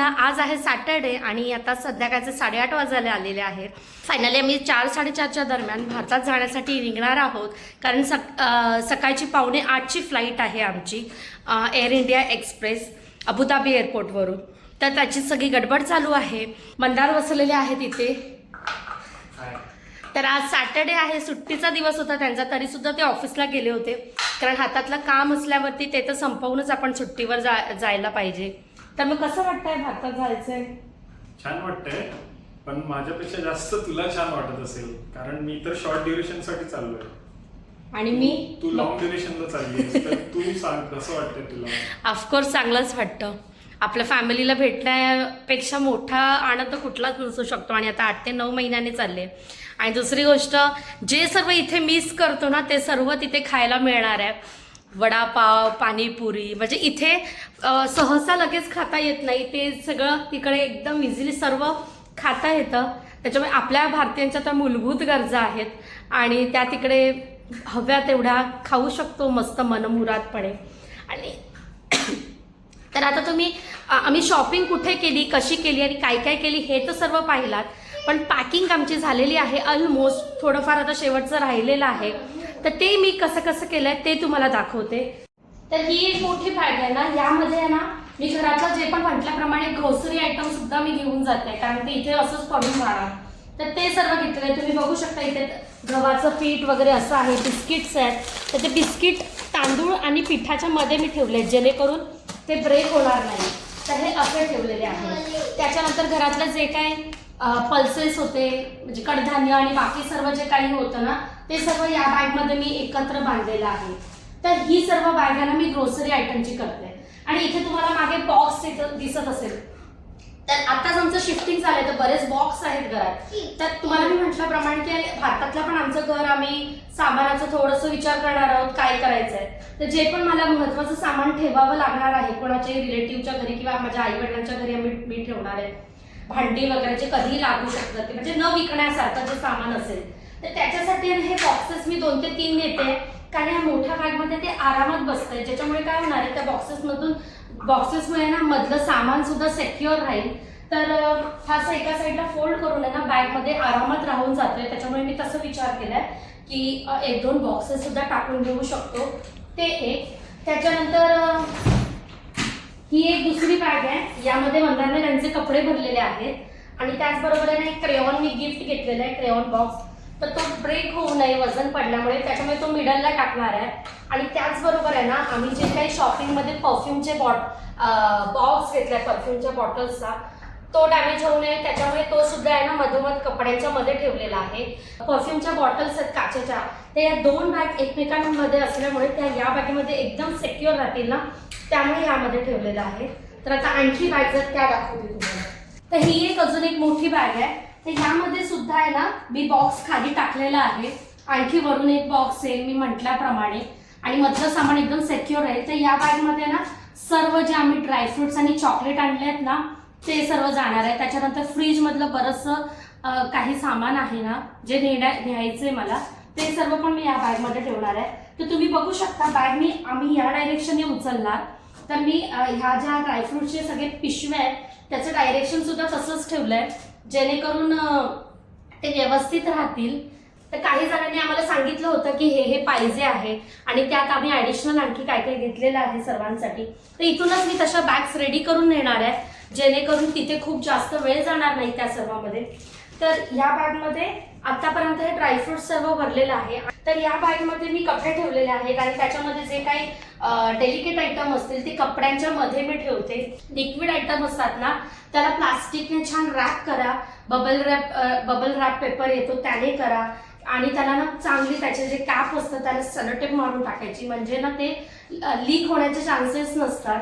मित्रांना आज आहे सॅटर्डे आणि आता संध्याकाळचे साडेआठ वाजायला आलेले आहेत. फायनली आम्ही चार साडेचारच्या दरम्यान भारतात जाण्यासाठी निघणार आहोत. कारण सक सकाळची पावणे आठची फ्लाईट आहे आमची air India express Abu Dhabi एअरपोर्टवरून तर त्याची सगळी गडबड चालू आहे. मंदार बसलेले आहेत इथे. तर आज सॅटर्डे आहे सुट्टीचा दिवस होता त्यांचा तरीसुद्धा ते ऑफिसला गेले होते. कारण हातातलं काम असल्यावरती ते तर संपवूनच आपण सुट्टीवर जा जायला पाहिजे. तर मग कसं वाटतंय भारतात जायचंय? छान वाटतंय. पण माझ्यापेक्षा जास्त तुला छान वाटत असेल. कारण मी तर शॉर्ट ड्युरेशनसाठी चाललोय. आणि मी? तू लॉंग ड्युरेशनला चालली तर तू सांग कसं वाटतंय तुला? ऑफकोर्स चांगलंच वाटतं. आपल्या फॅमिलीला भेटण्यापेक्षा मोठा आनंद कुठलाच नसू शकतो. आणि आता आठ ते नऊ महिन्याने चालले. आणि दुसरी गोष्ट जे सर्व इथे मिस करतो ना ते सर्व तिथे खायला मिळणार आहे. वडापाव पाणीपुरी म्हणजे इथे सहसा लगेच खाता येत नाही. ते सगळं तिकडे एकदम इझिली सर्व खाता येतं. त्याच्यामुळे आपल्या भारतीयांच्या त्या मूलभूत गरजा आहेत. आणि त्या तिकडे हव्या तेवढ्या खाऊ शकतो मस्त मनमुरादपणे. आणि तर आता तुम्ही आम्ही शॉपिंग कुठे केली कशी केली आणि काय काय केली हे तर सर्व पाहिलात. पण पॅकिंग आमची झालेली आहे ऑलमोस्ट थोडंफार आता शेवटचं राहिलेलं आहे. तर ते मी कसं कसं केलंय ते तुम्हाला दाखवते. तर ही एक मोठी बॅग आहे ना यामध्ये आहे ना मी घरातलं जे पण म्हटल्याप्रमाणे ग्रोसरी आयटम सुद्धा मी घेऊन जाते कारण ते इथे असंच पडून राहणार. तर ते सर्व घेतलंय तुम्ही बघू शकता इथे गव्हाचं पीठ वगैरे असं आहे बिस्किट्स आहेत. तर ते बिस्किट तांदूळ आणि पिठाच्या मध्ये मी ठेवले जेणेकरून ते ब्रेक होणार नाही. तर हे असे ठेवलेले आहे त्याच्यानंतर घरातलं जे काय पल्सेस होते म्हणजे कडधान्य आणि बाकी सर्व जे काही होतं ना ते सर्व या बॅगमध्ये मी एकत्र बांधलेलं आहे. तर ही सर्व बॅग आहे ना मी ग्रोसरी आयटमची करते. आणि इथे तुम्हाला मागे बॉक्स दिसत असेल. तर आताच आमचं शिफ्टिंग झालंय तर बरेच बॉक्स आहेत घरात. तर तुम्हाला मी म्हटल्याप्रमाणे की भारतातलं पण आमचं घर आम्ही सामानाचं थोडंसं विचार करणार आहोत काय करायचं आहे तर जे पण मला महत्वाचं सामान ठेवावं लागणार आहे कोणाच्या रिलेटिव्हच्या घरी किंवा माझ्या आई वडिलांच्या घरी आम्ही मी ठेवणार आहे. भांडी वगैरे जे कधी लागू शकतात ते म्हणजे न विकण्यासारखं जे सामान असेल. तर त्याच्यासाठी हे बॉक्सेस मी दोन ते तीन घेते. कारण या मोठ्या बॅगमध्ये ते आरामात बसतंय. ज्याच्यामुळे काय होणार आहे त्या बॉक्सेसमधून बॉक्सेसमुळे ना मधलं सामान सुद्धा सेक्युअर राहील. तर हा असं एका साईडला फोल्ड करून आहे ना बॅगमध्ये आरामात राहून जातोय. त्याच्यामुळे मी तसं विचार केलाय की एक दोन बॉक्सेस सुद्धा टाकून घेऊ शकतो. ते एक. त्याच्यानंतर ही एक दुसरी बॅग आहे. यामध्ये मंदारने त्यांचे कपडे भरलेले आहेत. आणि त्याचबरोबर आहे ना एक क्रेऑन मी गिफ्ट घेतलेला आहे क्रेऑन बॉक्स तर तो ब्रेक होऊ नये वजन पडल्यामुळे. त्याच्यामुळे तो मिडलला टाकणार आहे. आणि त्याचबरोबर आहे ना आम्ही जे काही शॉपिंगमध्ये परफ्यूमचे बॉट बॉक्स घेतलाय परफ्यूमच्या बॉटल्सचा तो डॅमेज होऊ नये. त्याच्यामुळे तो सुद्धा आहे ना मधोमध कपड्यांच्या मध्ये ठेवलेला आहे. परफ्यूमच्या बॉटल्स आहेत काचेच्या. ते या दोन बॅग एकमेकांमध्ये असल्यामुळे त्या या बॅगेमध्ये एकदम सेक्युअर राहतील ना. त्यामुळे यामध्ये ठेवलेलं आहे. तर आता आणखी बॅग जर त्या दाखवते तुम्हाला. तर ही एक अजून एक मोठी बॅग आहे. तर ह्यामध्ये सुद्धा आहे ना मी बॉक्स खाली टाकलेला आहे. आणखी वरून एक बॉक्स आहे मी म्हटल्याप्रमाणे. आणि मधलं सामान एकदम सेक्युअर आहे. तर या बॅगमध्ये ना सर्व जे आम्ही ड्रायफ्रुट्स आणि चॉकलेट आणले आहेत ना ते सर्व जाणार आहे. त्याच्यानंतर फ्रीजमधलं बरंचसं काही सामान आहे ना जे नेण्या न्यायचं आहे मला ते सर्व पण मी या बॅगमध्ये ठेवणार आहे. तर तुम्ही बघू शकता बॅग मी आम्ही या डायरेक्शनने उचलणार. तर मी ह्या ज्या ड्रायफ्रुटचे सगळे पिशव्या आहेत त्याचं डायरेक्शन सुद्धा तसंच ठेवलंय. जेणेकरून ते व्यवस्थित राहतील. तर काही जणांनी आम्हाला सांगितलं होतं की हे हे पाहिजे आहे. आणि त्यात आम्ही ॲडिशनल आणखी काय काय घेतलेलं आहे सर्वांसाठी. तर इथूनच मी तशा बॅग्स रेडी करून नेणार आहे. जेणेकरून तिथे खूप जास्त वेळ जाणार नाही त्या सर्वांमध्ये. तर ह्या बॅगमध्ये आतापर्यंत हे ड्रायफ्रुट सर्व भरलेलं आहे. तर या बॅगमध्ये मी कपडे ठेवलेले आहेत आणि त्याच्यामध्ये जे काही डेलिकेट आयटम असतील ते कपड्यांच्या मध्ये मी ठेवते. लिक्विड आयटम असतात ना त्याला प्लास्टिकने छान रॅप करा. Bubble wrap bubble wrap paper येतो त्याने करा. आणि त्याला ना चांगली त्याचे जे कॅप असतं त्याला सलटेप मारून टाकायची. म्हणजे ना ते लीक होण्याचे चान्सेस नसतात.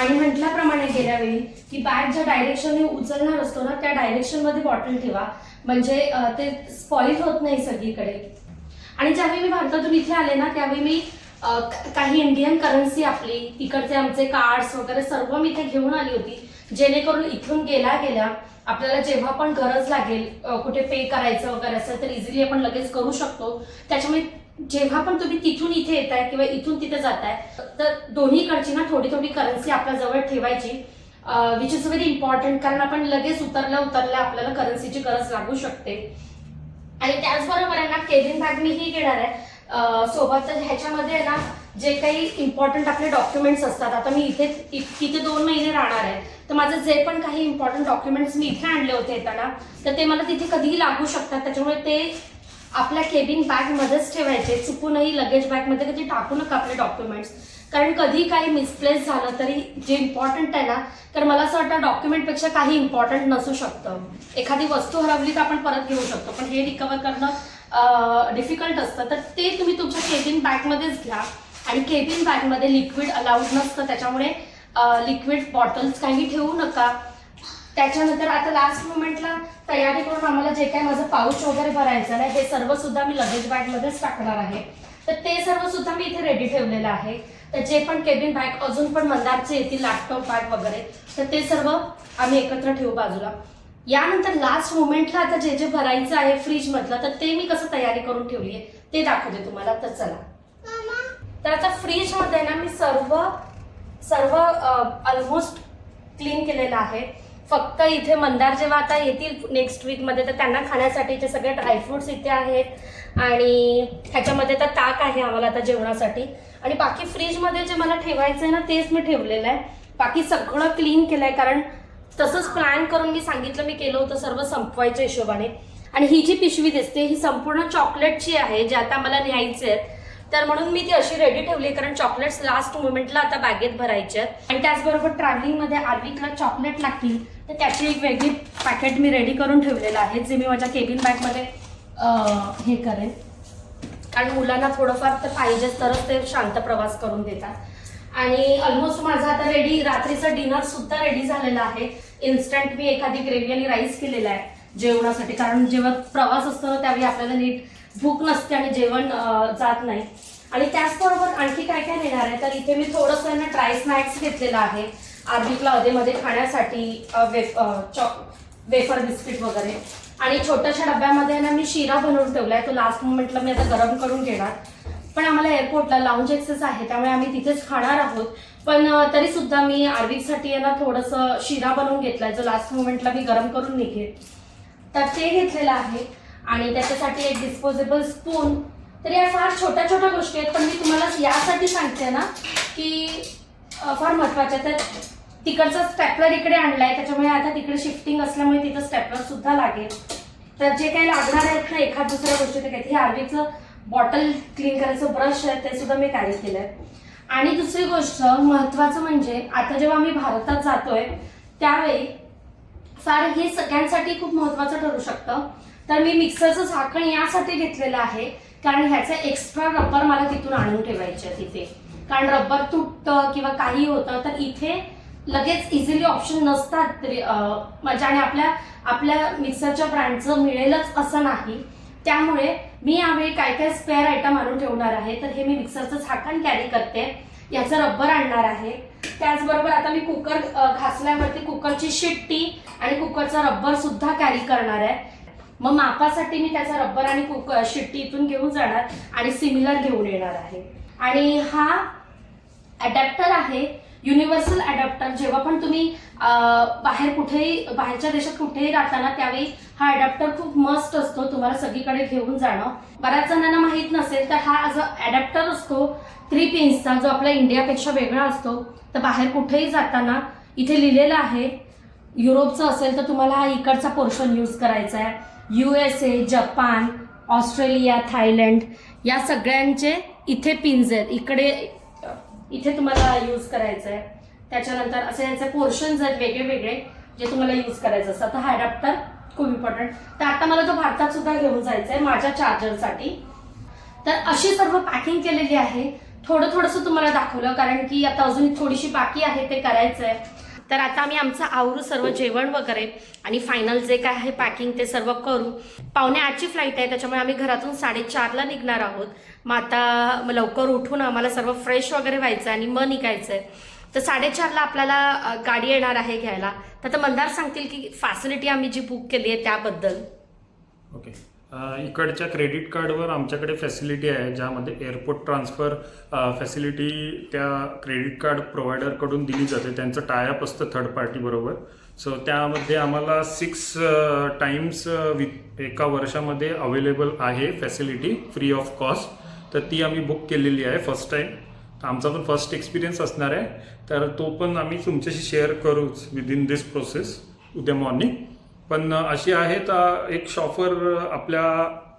आणि म्हटल्याप्रमाणे गेल्या वेळी की बॅग ज्या डायरेक्शनने उचलणार असतो ना त्या डायरेक्शनमध्ये बॉटल ठेवा. म्हणजे ते स्पॉइल होत नाही सगळीकडे. आणि ज्यावेळी मी भारतातून इथे आले ना त्यावेळी मी काही इंडियन करन्सी आपली तिकडचे आमचे कार्ड्स वगैरे सर्व मी इथे घेऊन आली होती. जेणेकरून इथून गेल्या गेल्या आपल्याला जेव्हा पण गरज लागेल कुठे पे करायचं वगैरे असेल तर इझिली आपण लगेच करू शकतो. त्याच्यामुळे जेव्हा पण तुम्ही तिथून इथे येताय किंवा इथून तिथे जाताय तर दोन्हीकडची ना थोडी थोडी करन्सी आपल्या जवळ ठेवायची विच इज व्हेरी इम्पॉर्टंट कारण आपण लगेच उतरल्या उतरल्या आपल्याला करन्सीची गरज लागू शकते. आणि त्याचबरोबर आहे ना केबिन बॅग मी ही घेणार आहे. अं, सोबतच ह्याच्यामध्ये आहे ना जे काही इम्पॉर्टंट आपले डॉक्युमेंट्स असतात. आता मी इथे इ- इथे दोन महिने राहणार आहे. तर माझे जे पण काही इम्पॉर्टंट डॉक्युमेंट्स मी इथे आणले होते येताना तर ते मला तिथे कधीही लागू शकतात. त्याच्यामुळे ते आपल्या केबिन बॅगमध्येच ठेवायचे. चुकूनही लगेज बॅगमध्ये कधी टाकू नका आपले डॉक्युमेंट्स कारण कधी काही मिसप्लेस झालं तरी जे इम्पॉर्टंट आहे ना तर मला असं वाटतं डॉक्युमेंटपेक्षा काही इम्पॉर्टंट नसू शकतं. एखादी वस्तू हरवली तर आपण परत घेऊ शकतो. पण हे रिकवर करणं डिफिकल्ट असतं. तर ते तुम्ही तुमच्या केबिन बॅगमध्येच घ्या. आणि केबिन बॅगमध्ये लिक्विड अलाउड नसतं त्याच्यामुळे लिक्विड बॉटल्स काही ठेवू नका. त्याच्यानंतर आता लास्ट मोमेंटला तयारी करून आम्हाला जे काय माझं पाऊच वगैरे भरायचं नाही हे सर्व सुद्धा मी लगेज बॅगमध्येच टाकणार आहे. तर ते सर्व सुद्धा मी इथे रेडी ठेवलेलं आहे. तर जे पण केबिन बॅग अजून पण मंदारचे येतील लॅपटॉप बॅग वगैरे तर ते सर्व आम्ही एकत्र ठेवू बाजूला. यानंतर लास्ट मोमेंटला आता जे जे भरायचं आहे फ्रीजमधलं तर ते मी कसं तयारी करून ठेवली आहे ते दाखवते तुम्हाला. तर चला. तर आता फ्रीजमध्ये ना मी सर्व सर्व ऑलमोस्ट क्लीन केलेलं आहे. फक्त इथे मंदार जेव्हा आता येतील नेक्स्ट वीकमध्ये तर त्यांना खाण्यासाठीचे सगळे ड्रायफ्रुट्स इथे आहेत. आणि ह्याच्यामध्ये तर ताक आहे आम्हाला आता जेवणासाठी. आणि बाकी फ्रीजमध्ये जे मला ठेवायचं आहे ना तेच मी ठेवलेलं आहे. बाकी सगळं क्लीन केलं आहे कारण तसंच प्लॅन करून मी सांगितलं मी केलं होतं सर्व संपवायच्या हिशोबाने. आणि ही जी पिशवी दिसते ही संपूर्ण चॉकलेटची आहे जे आता मला न्यायचे आहेत तर म्हणून मी ती अशी रेडी ठेवली कारण चॉकलेट्स लास्ट मुमेंटला आता बॅगेत भरायचे आहेत. आणि त्याचबरोबर ट्रॅव्हलिंगमध्ये आर्विकला चॉकलेट लागतील तर त्याची एक वेगळी पॅकेट मी रेडी करून ठेवलेलं आहे जे मी माझ्या केबिन बॅगमध्ये हे करेन. कारण मुलांना थोडंफार तर पाहिजेच तरच ते शांत प्रवास करून देतात. आणि ऑलमोस्ट माझा आता रेडी रात्रीचं डिनर सुद्धा रेडी झालेलं आहे. इन्स्टंट मी एखादी ग्रेव्ही आणि राईस केलेला आहे जेवणासाठी. कारण जेव्हा प्रवास असतो ना त्यावेळी आपल्याला नीट भूक नसते आणि जेवण जात नाही. आणि त्याचबरोबर आणखी काय काय नेणार आहे? तर इथे मी थोडंसं ना ड्राय स्नॅक्स घेतलेला आहे. आर्बिकला अधेमध्ये खाण्यासाठी वेफ चॉक वेफर बिस्किट वगैरे. आणि छोट्याशा डब्यामध्ये ना मी शिरा बनवून ठेवला आहे तो लास्ट मोमेंटला मी आता गरम करून घेणार. पण आम्हाला एअरपोर्टला लाऊंज एक्सेस आहे त्यामुळे आम्ही तिथेच खाणार आहोत. पण तरी सुद्धा मी आर्विकसाठी आहे ना थोडंसं शिरा बनवून घेतलाय. जो लास्ट मोमेंटला मी गरम करून निघेल. तर ते घेतलेलं आहे. आणि त्याच्यासाठी एक डिस्पोजेबल स्पून तर या फार छोट्या छोट्या गोष्टी आहेत पण मी तुम्हाला यासाठी सांगते ना की फार महत्त्वाच्या तर तिकडचा स्टॅपलर इकडे आणलाय त्याच्यामुळे आता तिकडे शिफ्टिंग असल्यामुळे तिथं स्टॅपलर सुद्धा लागेल. तर जे काही लागणार आहेत ना एखाद दुसऱ्या गोष्टी ते काही हे आर्वीचं बॉटल क्लीन करायचं ब्रश आहे ते सुद्धा मी कॅरी केलंय. आणि दुसरी गोष्ट महत्वाचं म्हणजे आता जेव्हा मी भारतात जातोय त्यावेळी फार हे सगळ्यांसाठी खूप महत्वाचं ठरू शकतं. तर मी मिक्सरचं झाकण यासाठी घेतलेलं आहे. कारण ह्याचं एक्स्ट्रा रबर मला तिथून आणून ठेवायचे तिथे कारण रबर तुटतं किंवा काही होतं तर इथे लगेच इझिली ऑप्शन नसतात तरी म्हणजे आणि आपल्या आपल्या मिक्सरच्या ब्रँडचं मिळेलच असं नाही. त्यामुळे मी यावेळी काय काय स्पेअर आयटम आणून ठेवणार आहे तर हे मी मिक्सरचं झाकण कॅरी करते. याचं रबर आणणार आहे. त्याचबरोबर आता मी कुकर घासल्यावरती कुकरची शिट्टी आणि कुकरचा रबर सुद्धा कॅरी करणार आहे. मग मापासाठी मी त्याचा रबर आणि कुकर शिट्टी इथून घेऊन जाणार आणि सिमिलर घेऊन येणार आहे. आणि हा अडॅप्टर आहे युनिव्हर्सल अडॅप्टर जेव्हा पण तुम्ही बाहेर कुठेही बाहेरच्या देशात कुठेही राहताना त्यावेळी हा अडॅप्टर खूप मस्त असतो तुम्हाला सगळीकडे घेऊन जाणं. बऱ्याच जणांना माहीत नसेल तर हा जो अडॅप्टर असतो थ्री पिन्सचा जो आपल्या इंडियापेक्षा वेगळा असतो तर बाहेर कुठेही जाताना इथे लिहिलेलं आहे युरोपचं असेल तर तुम्हाला हा इकडचा पोर्शन यूज करायचा आहे. U S A Japan Australia Thailand या सगळ्यांचे इथे पिन्स आहेत. इकडे इथे तुम्हाला यूज करायचं आहे त्याच्यानंतर असे याचे पोर्शन्स आहेत वेगळे वेगळे जे तुम्हाला यूज करायचं असतं. तर हा अडॅप्टर खूप इम्पॉर्टंट तर आता मला तो भारतात सुद्धा घेऊन जायचा आहे माझ्या चार्जरसाठी तर अशी सर्व पॅकिंग केलेली आहे. थोडं थोडंसं तुम्हाला दाखवलं कारण की आता अजून थोडीशी बाकी आहे ते करायचं आहे तर आता आम्ही आमचं आवरू सर्व जेवण वगैरे आणि फायनल जे काय आहे पॅकिंग ते सर्व करू. पावणे आठची फ्लाईट आहे त्याच्यामुळे आम्ही घरातून साडेचारला निघणार आहोत. मग आता मग लवकर उठून आम्हाला सर्व फ्रेश वगैरे व्हायचं आहे आणि मग निघायचं आहे तर साडेचारला आपल्याला गाडी येणार आहे घ्यायला. तर मंदार सांगतील की फॅसिलिटी आम्ही जी बुक केली आहे त्याबद्दल. Okay okay. इकडच्या क्रेडिट कार्डवर आमच्याकडे फॅसिलिटी आहे ज्यामध्ये एअरपोर्ट ट्रान्सफर फॅसिलिटी त्या क्रेडिट कार्ड प्रोव्हायडरकडून दिली जाते. त्यांचं टायअप असतं थर्ड पार्टीबरोबर सो त्यामध्ये आम्हाला सिक्स टाईम्स विथ एका वर्षामध्ये अवेलेबल आहे फॅसिलिटी फ्री ऑफ कॉस्ट तर ती आम्ही बुक केलेली आहे फर्स्ट टाईम तर आमचा पण फर्स्ट एक्सपिरियन्स असणार आहे. तर तो पण आम्ही तुमच्याशी शेअर करूच विदिन दिस प्रोसेस उद्या मॉर्निंग पण अशी आहे तर एक शॉफर आपल्या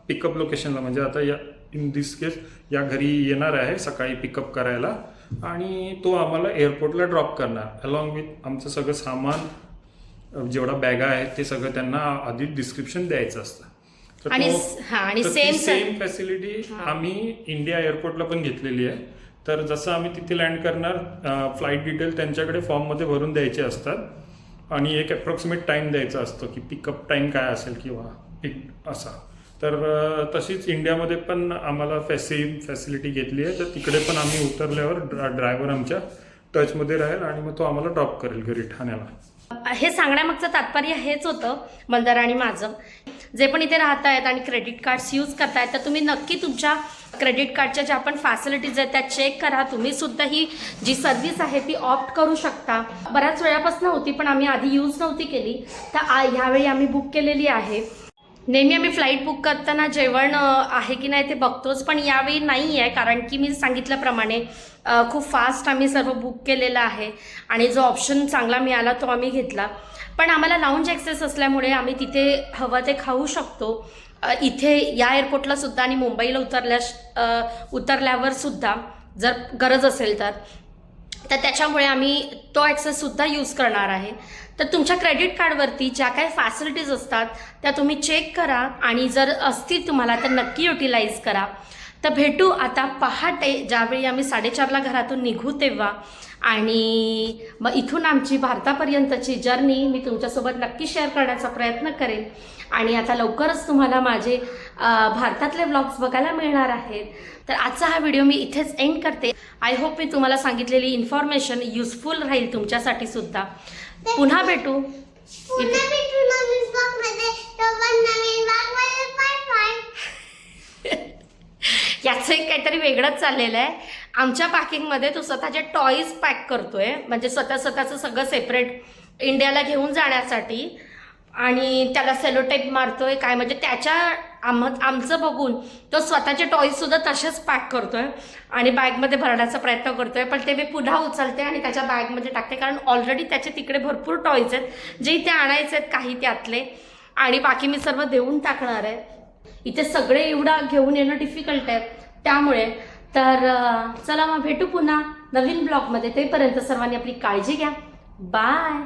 पिकअप लोकेशनला म्हणजे आता या इन दिस केस या घरी येणार आहे सकाळी पिकअप करायला आणि तो आम्हाला एअरपोर्टला ड्रॉप करणार. अलॉंग विथ आमचं सगळं सामान जेवढा बॅगा आहेत ते सगळं त्यांना आधी डिस्क्रिप्शन द्यायचं असतं. तर आणि आणि सेम सेम फॅसिलिटी आम्ही इंडिया एअरपोर्टला पण घेतलेली आहे. तर जसं आम्ही तिथे लँड करणार फ्लाईट डिटेल त्यांच्याकडे फॉर्ममध्ये भरून द्यायचे असतात. आणि एक अप्रॉक्सिमेट टाइम द्यायचा असतो की पिकअप टाईम काय असेल किंवा पिक असा. तर तशीच इंडियामध्ये पण आम्हाला फॅसि फॅसिलिटी घेतली आहे. तर तिकडे पण आम्ही उतरल्यावर ड्रा ड्रायव्हर आमच्या टचमध्ये राहील आणि मग तो आम्हाला ड्रॉप करेल घरी ठाण्याला. हे सांगण्यामागचं तात्पर्य हेच होतं मंदार आणि माझं. जे पण इथे राहत आहेत आणि क्रेडिट कार्ड्स यूज करतायत तर तुम्ही नक्की तुमच्या क्रेडिट कार्डच्या ज्या आपण फॅसिलिटीज आहेत त्या चेक करा. तुम्ही सुद्धा ही जी सर्व्हिस आहे ती ऑप्ट करू शकता. बऱ्याच वेळापासून होती पण आम्ही आधी यूज नव्हती केली. तर आ ह्यावेळी आम्ही बुक केलेली आहे. नेहमी आम्ही फ्लाईट बुक करताना जेवण आहे की नाही ते बघतोच पण यावेळी नाही आहे कारण की मी सांगितल्याप्रमाणे खूप फास्ट आम्ही सर्व बुक केलेलं आहे. आणि जो ऑप्शन चांगला मिळाला तो आम्ही घेतला. पण आम्हाला लाऊंज ॲक्सेस असल्यामुळे आम्ही तिथे हवं ते खाऊ शकतो. इथे या एअरपोर्टला सुद्धा आणि मुंबईला उतरल्या उतरल्यावर सुद्धा जर गरज असेल तर तर त्याच्यामुळे आम्ही तो ॲक्सेससुद्धा यूज करणार आहे. तर तुमच्या क्रेडिट कार्डवरती ज्या काही फॅसिलिटीज असतात त्या तुम्ही चेक करा आणि जर असतील तुम्हाला तर नक्की युटिलाइज करा. तर भेटू आता पहाटे ज्यावेळी आम्ही साडेचारला घरातून निघू तेव्हा. आणि मग इथून आमची भारतापर्यंतची जर्नी मी तुमच्यासोबत नक्की शेअर करण्याचा प्रयत्न करेन. आणि आता लवकरच तुम्हाला माझे भारतातले ब्लॉग्स बघायला मिळणार आहेत. तर आजचा हा व्हिडिओ मी इथेच एंड करते. आय होप मी तुम्हाला सांगितलेली इन्फॉर्मेशन युजफुल राहील तुमच्यासाठी सुद्धा. पुन्हा भेटू. याचं एक काहीतरी वेगळंच चाललेलं आहे. आमच्या पॅकिंगमध्ये तो स्वतःचे टॉईज पॅक करतोय. म्हणजे स्वतः स्वतःचं सगळं सेपरेट इंडियाला घेऊन जाण्यासाठी. आणि त्याला सेलोटेप मारतोय काय म्हणजे त्याच्या आम आमचं बघून तो स्वतःचे टॉईजसुद्धा तसेच पॅक करतोय आणि बॅगमध्ये भरण्याचा प्रयत्न करतोय. पण ते मी पुन्हा उचलते आणि त्याच्या बॅगमध्ये टाकते. कारण ऑलरेडी त्याचे तिकडे भरपूर टॉईज आहेत. जे इथे आणायचे आहेत काही त्यातले. आणि बाकी मी सर्व देऊन टाकणार आहे. इथे सगळे एवढा घेऊन येणं डिफिकल्ट आहे. त्यामुळे तर चला मग भेटू पुन्हा नवीन ब्लॉगमध्ये तेपर्यंत सर्वांनी आपली काळजी घ्या. बाय